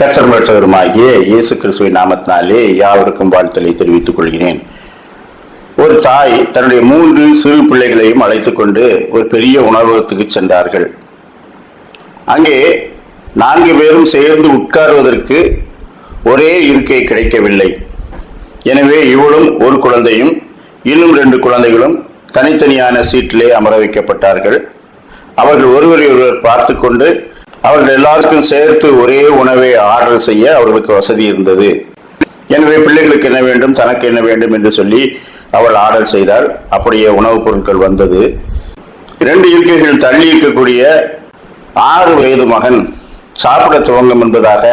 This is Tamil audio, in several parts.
கர்த்தர் ரட்சகருமாகிய இயேசு கிறிஸ்துவின் நாமத்தினாலே யாவருக்கும் வாழ்த்தலை தெரிவித்துக் கொள்கிறேன். ஒரு தாய் தன்னுடைய மூன்று சிறு பிள்ளைகளையும் அழைத்து கொண்டு ஒரு பெரிய உணவகத்துக்கு சென்றார்கள். அங்கே நான்கு பேரும் சேர்ந்து உட்காருவதற்கு ஒரே இருக்கை கிடைக்கவில்லை. எனவே இவளும் ஒரு குழந்தையும் இன்னும் ரெண்டு குழந்தைகளும் தனித்தனியான சீட்டிலே அமர வைக்கப்பட்டார்கள். அவர்கள் ஒருவரை ஒருவர் பார்த்து கொண்டு அவர்கள் எல்லாருக்கும் சேர்த்து ஒரே உணவை ஆர்டர் செய்ய அவர்களுக்கு வசதி இருந்தது. எனவே பிள்ளைகளுக்கு என்ன வேண்டும் தனக்கு என்ன வேண்டும் என்று சொல்லி அவள் ஆர்டர் செய்தால் அப்படியே உணவுப் பொருட்கள் வந்தது. இரண்டு இருக்கைகள் தள்ளி இருக்கக்கூடிய ஆறு வயது மகன் சாப்பிட துவங்கும் என்பதாக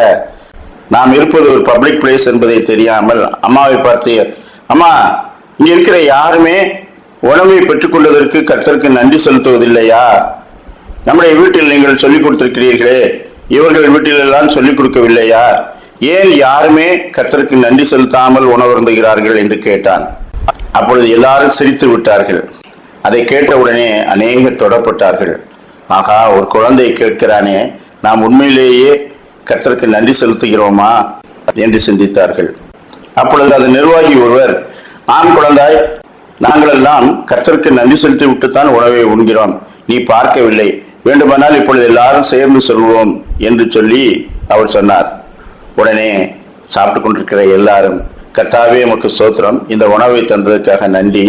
நாம் இருப்பது ஒரு பப்ளிக் பிளேஸ் என்பதை தெரியாமல் அம்மாவை பார்த்து அம்மா இங்க இருக்கிற யாருமே உணவை பெற்றுக்கொள்வதற்கு கர்த்தருக்கு நன்றி செலுத்துவதில்லையா? நம்முடைய வீட்டில் நீங்கள் சொல்லிக் கொடுத்திருக்கிறீர்களே இவர்கள் வீட்டில் எல்லாம் சொல்லிக் கொடுக்கவில்லையா? ஏன் யாருமே கர்த்தருக்கு நன்றி செலுத்தாமல் உணவருந்துகிறார்கள் என்று கேட்டான். அப்பொழுது எல்லாரும் சிரித்து விட்டார்கள். அதை கேட்டவுடனே அநேக தொடப்பட்டார்கள். ஆகா ஒரு குழந்தை கேட்கிறானே நாம் உண்மையிலேயே கர்த்தருக்கு நன்றி செலுத்துகிறோமா? என்று சிந்தித்தார்கள். அப்பொழுது அது நிர்வாகி ஒருவர் ஆண் குழந்தாய் நாங்களெல்லாம் கத்தருக்கு கர்த்தருக்கு நன்றி செலுத்தி விட்டுத்தான் உணவை உண்கிறோம். நீ பார்க்கவில்லை. வேண்டுமானால் இப்பொழுது எல்லாரும் சேர்ந்து சொல்வோம் என்று சொல்லி அவர் சொன்னார். உடனே சாப்பிட்டு கொண்டிருக்கிற எல்லாரும் கத்தாவே உமக்கு சோத்திரம் இந்த உணவை தந்ததற்காக நன்றி.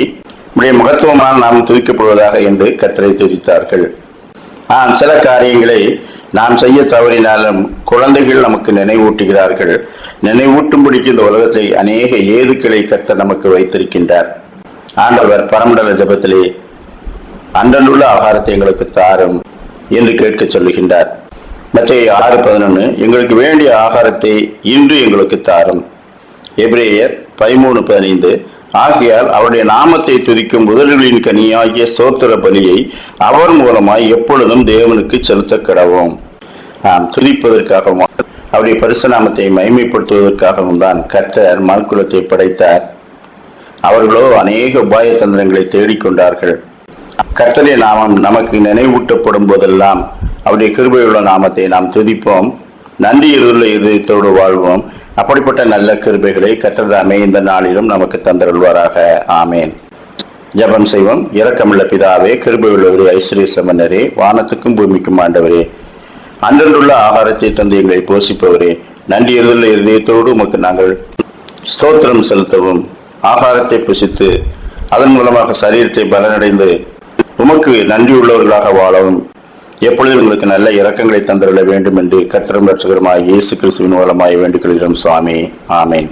உடைய மகத்துவமான நாம் துதிக்கப்படுவதாக என்று கத்தரை துதித்தார்கள். ஆம் சில காரியங்களை நாம் செய்ய தவறினாலும் குழந்தைகள் நமக்கு நினைவூட்டுகிறார்கள். நினைவூட்டும்படிக்கு இந்த உலகத்தை அநேக ஏதுக்களை கத்த நமக்கு வைத்திருக்கின்றார். ஆண்டவர் பரமண்டல ஜபத்திலே அன்றனுள்ள ஆகாரத்தை எங்களுக்கு தாரும். என்று கேட்க சொல்லுகின்றார். மத்திய ஆறு பதினொன்று எங்களுக்கு வேண்டிய ஆகாரத்தை இன்று எங்களுக்கு தாரும். எப்ரேயர் பதிமூணு பதினைந்து ஆகையால் அவருடைய நாமத்தை துதிக்கும் முதல்களின் கனியாகிய சோத்திர பலியை அவர் மூலமாய் எப்பொழுதும் தேவனுக்கு செலுத்த கிடவோம் ஆம் துதிப்பதற்காகவும் அவருடைய பரிசுநாமத்தை மைமைப்படுத்துவதற்காகவும் தான் கர்த்தர் மல்குலத்தை படைத்தார். அவர்களோ அநேக உபாய தந்திரங்களை தேடிக்கொண்டார்கள். கர்த்தருடைய நாமம் நமக்கு நினைவூட்டப்படும் போதெல்லாம் அவருடைய கிருபையுள்ள நாமத்தை நாம் துதிப்போம். நன்றி இருள்ள இதயத்தோடு வாழ்வோம். அப்படிப்பட்ட நல்ல கிருபைகளை கத்திரதாமே இந்த நாளிலும் நமக்கு தந்தருள்வாராக. ஆமேன். ஜெபம் செய்வோம். இரக்கமுள்ள பிதாவே கிருபையுள்ளவரே ஐஸ்வர்ய சமன்னரே வானத்துக்கும் பூமிக்கும் ஆண்டவரே அன்றன்றுள்ள ஆகாரத்தை தந்து எங்களை போஷிப்பவரே நன்றி இருந்துள்ள இதயத்தோடு உமக்கு நாங்கள் ஸ்தோத்திரம் செலுத்தவும் ஆகாரத்தை புசித்து அதன் மூலமாக சரீரத்தை பலனடைந்து உமக்கு நன்றியுள்ளவர்களாக வாழவும். எப்பொழுதும் உங்களுக்கு நல்ல இரக்கங்களை தந்துவிட வேண்டும் என்று கத்திரம் ரட்சகரமாய் இயேசு கிறிஸ்துவின் மூலமாய் வேண்டுகொள்கிறோம் சுவாமி. ஆமேன்.